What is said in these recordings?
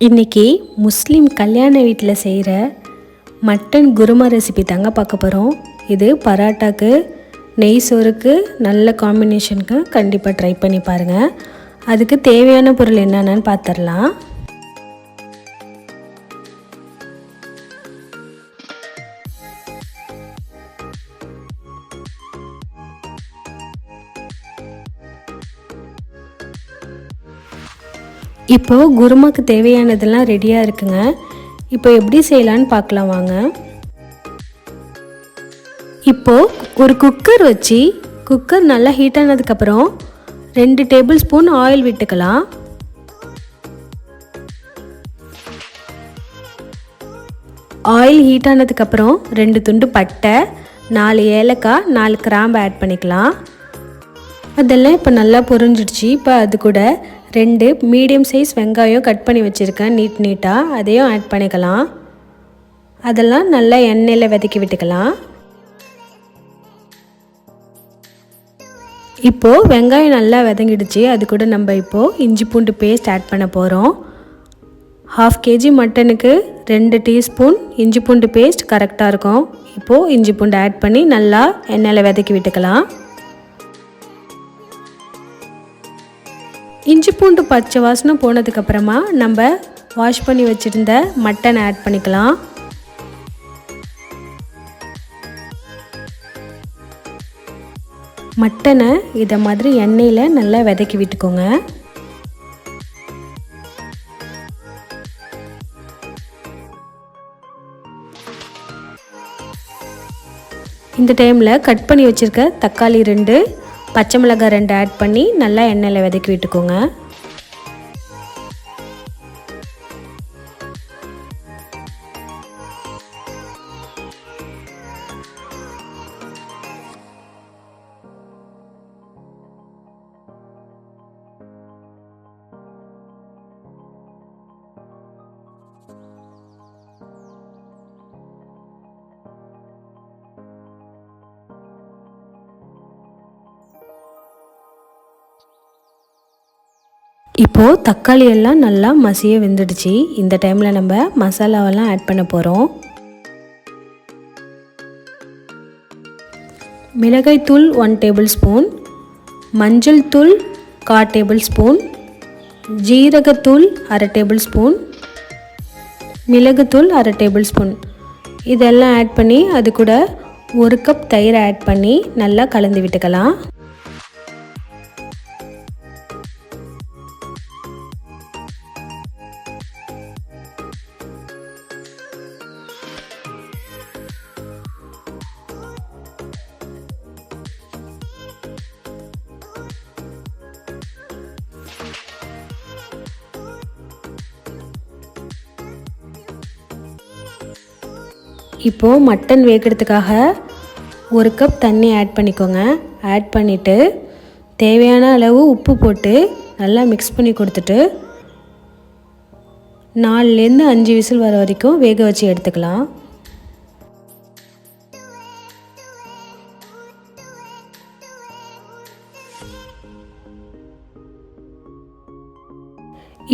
இன்றைக்கி முஸ்லீம் கல்யாண வீட்டில் செய்கிற மட்டன் குருமா ரெசிபி தாங்க பார்க்க போகிறோம் இது பராட்டாக்கு நெய் சோறுக்கு நல்ல காம்பினேஷனுக்கு கண்டிப்பாக ட்ரை பண்ணி பாருங்கள் அதுக்கு தேவையான பொருள் என்னென்னு பார்த்துடலாம் இப்போது குருமாக்கு தேவையானதெல்லாம் ரெடியாக இருக்குங்க. இப்போ எப்படி செய்யலான்னு பார்க்கலாம் வாங்க. இப்போது ஒரு குக்கர் வச்சு குக்கர் நல்லா ஹீட் ஆனதுக்கப்புறம் ரெண்டு டேபிள் ஸ்பூன் ஆயில் விட்டுக்கலாம். ஆயில் ஹீட் ஆனதுக்கப்புறம் ரெண்டு துண்டு பட்டை நாலு ஏலக்காய் நாலு கிராம்பு ஆட் பண்ணிக்கலாம். அதெல்லாம் இப்போ நல்லா பொரிஞ்சிடுச்சு. இப்போ அது கூட ரெண்டு மீடியம் சைஸ் வெங்காயம் கட் பண்ணி வச்சுருக்கேன். நீட் நீட்டாக அதையும் ஆட் பண்ணிக்கலாம். அதெல்லாம் நல்லா எண்ணெயில் வதக்கி விட்டுக்கலாம். இப்போது வெங்காயம் நல்லா வதங்கிடுச்சு. அது கூட நம்ம இப்போது இஞ்சி பூண்டு பேஸ்ட் ஆட் பண்ண போகிறோம் ஹாஃப் கேஜி மட்டனுக்கு ரெண்டு டீஸ்பூன் இஞ்சி பூண்டு பேஸ்ட் கரெக்டாக இருக்கும். இப்போது இஞ்சி பூண்டு ஆட் பண்ணி நல்லா எண்ணெயில் வதக்கி விட்டுக்கலாம். இஞ்சி பூண்டு பச்சை வாசனை போனதுக்கப்புறமா நம்ம வாஷ் பண்ணி வச்சுருந்த மட்டன் ஆட் பண்ணிக்கலாம். மட்டனை இதை மாதிரி எண்ணெயில் நல்லா விதக்கி விட்டுக்கோங்க. இந்த டைமில் கட் பண்ணி வச்சுருக்க தக்காளி ரெண்டு பச்சை மிளகாய் ரெண்டு ஆட் பண்ணி நல்லா எண்ணெயில் வதக்கி விட்டுக்கோங்க. இப்போது தக்காளி எல்லாம் நல்லா மசிய வெந்துடுச்சு. இந்த டைமில் நம்ம மசாலாவெல்லாம் ஆட் பண்ண போகிறோம் மிளகாய்த்தூள் ஒன் டேபிள் ஸ்பூன் மஞ்சள் தூள் கா டேபிள் ஸ்பூன் ஜீரகத்தூள் அரை டேபிள் ஸ்பூன் மிளகுத்தூள் அரை டேபிள் ஸ்பூன் இதெல்லாம் ஆட் பண்ணி அது கூட ஒரு கப் தயிர் ஆட் பண்ணி நல்லா கலந்து விட்டுக்கலாம். இப்போது மட்டன் வேகிறதுக்காக ஒரு கப் தண்ணி ஆட் பண்ணிக்கோங்க. ஆட் பண்ணிவிட்டு தேவையான அளவு உப்பு போட்டு நல்லா மிக்ஸ் பண்ணி கொடுத்துட்டு நாலுலேருந்து அஞ்சு விசில் வர வரைக்கும் வேக வச்சு எடுத்துக்கலாம்.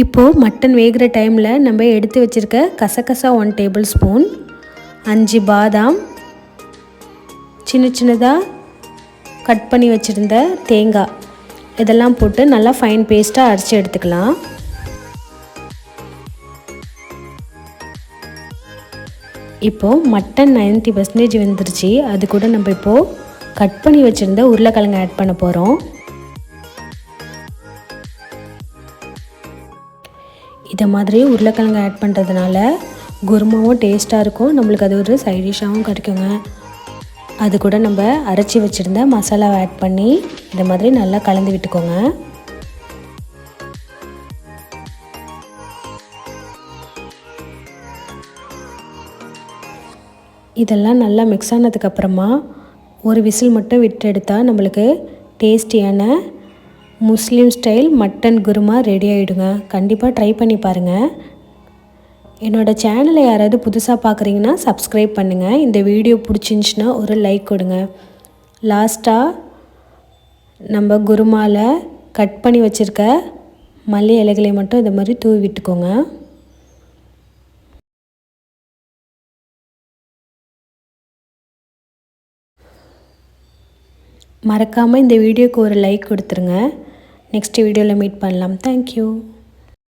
இப்போது மட்டன் வேகிற டைமில் நம்ம எடுத்து வச்சுருக்க கசகசா ஒன் டேபிள் ஸ்பூன் அஞ்சு பாதாம். சின்ன சின்னதாக கட் பண்ணி வச்சுருந்த தேங்காய் இதெல்லாம் போட்டு நல்லா ஃபைன் பேஸ்ட்டாக அரைச்சி எடுத்துக்கலாம். இப்போது மட்டன் நைன்ட்டி பர்சன்டேஜ் வந்துருச்சு. அது கூட நம்ம இப்போது கட் பண்ணி வச்சுருந்த உருளைக்கிழங்கு ஆட் பண்ண போகிறோம் இதை மாதிரி உருளைக்கிழங்கு ஆட் பண்ணுறதுனால குருமாவும் டேஸ்ட்டாக இருக்கும். நம்மளுக்கு அது ஒரு சைட் டிஷ்ஷாகவும் கிடைக்குங்க. அது கூட நம்ம அரைச்சி வச்சுருந்த மசாலாவை ஆட் பண்ணி இந்த மாதிரி நல்லா கலந்து விட்டுக்கோங்க. இதெல்லாம் நல்லா மிக்ஸ் ஆனதுக்கப்புறமா ஒரு விசில் மட்டும் விட்டு எடுத்தால் நம்மளுக்கு டேஸ்டியான Muslim style mutton kurma ready ஆகிடுங்க கண்டிப்பாக ட்ரை பண்ணி பாருங்கள் என்னோடய சேனலை யாராவது புதுசாக பார்க்குறீங்கன்னா சப்ஸ்கிரைப் பண்ணுங்கள் இந்த வீடியோ பிடிச்சிருந்துச்சின்னா ஒரு லைக் கொடுங்க. லாஸ்ட்டாக நம்ம குருமாவில் கட் பண்ணி வச்சுருக்க மல்லி இலைகளை மட்டும் இதை மாதிரி தூவி விட்டுக்கோங்க. மறக்காமல் இந்த வீடியோக்கு ஒரு லைக் கொடுத்துருங்க. நெக்ஸ்ட் வீடியோவில் மீட் பண்ணலாம். தேங்க்யூ